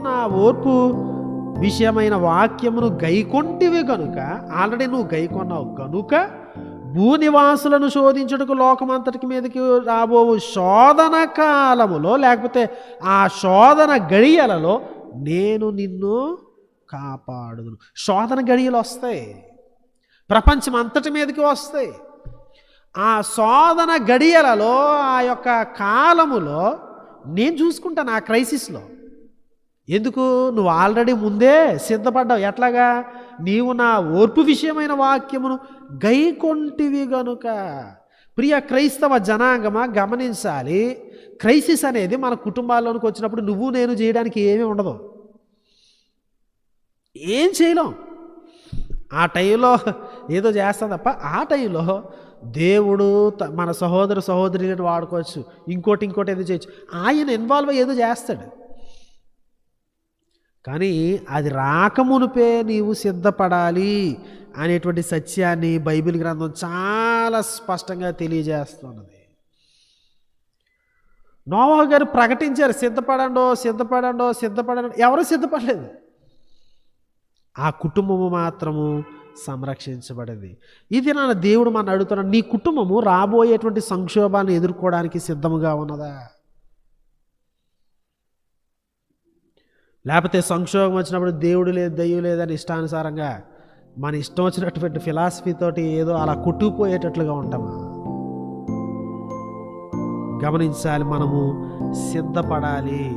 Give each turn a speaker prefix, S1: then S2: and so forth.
S1: నా ఓర్పు విషయమైన వాక్యమును గైకొంటివి గనుక ఆల్రెడీ నువ్వు గైకొన్నావు గనుక భూనివాసులను శోధించుటకు లోకమంతటికి మీదకి రాబోవు శోధన కాలములో లేకపోతే ఆ శోధన గడియలలో నేను నిన్ను కాపాడుదును. శోధన గడియలు వస్తాయి. ప్రపంచం అంతటి మీదకి వస్తాయి. ఆ శోధన గడియలలో ఆ యొక్క కాలములో నేను చూసుకుంటాను ఆ క్రైసిస్లో. ఎందుకు? నువ్వు ఆల్రెడీ ముందే సిద్ధపడ్డావు. ఎట్లాగా? నీవు నా ఓర్పు విషయమైన వాక్యమును గైకొంటివి గనుక. ప్రియ క్రైస్తవ జనాంగమా గమనించాలి. క్రైసిస్ అనేది మన కుటుంబాల్లోనికి వచ్చినప్పుడు నువ్వు నేను చేయడానికి ఏమీ ఉండదు. ఏం చేయలేం. ఆ టైంలో ఏదో చేస్తాం తప్ప ఆ టైంలో దేవుడు త- మన సహోదర సహోదరులను వాడుకోవచ్చు. ఇంకోటి ఇంకోటి ఏదో చేయొచ్చు. ఆయన ఇన్వాల్వ్ ఏదో చేస్తాడు. కానీ అది రాకమునుపే నీవు సిద్ధపడాలి అనేటువంటి సత్యాన్ని బైబిల్ గ్రంథం చాలా స్పష్టంగా తెలియజేస్తున్నది. నోవా గారు ప్రకటించారు సిద్ధపడండో సిద్ధపడండో సిద్ధపడండి. ఎవరు సిద్ధపడలేదు. ఆ కుటుంబము మాత్రము సంరక్షించబడింది. ఇది నా దేవుడు మన అడుగుతున్నాడు నీ కుటుంబము రాబోయేటువంటి సంక్షోభాన్ని ఎదుర్కోవడానికి సిద్ధముగా ఉన్నదా? లేకపోతే సంక్షోభం వచ్చినప్పుడు దేవుడు లేదు దయ్యం లేదని ఇష్టానుసారంగా మన ఇష్టం వచ్చినటువంటి ఫిలాసఫీ తోటి ఏదో అలా కుట్టుకుపోయేటట్లుగా ఉంటామా? గమనించాలి మనము సిద్ధపడాలి.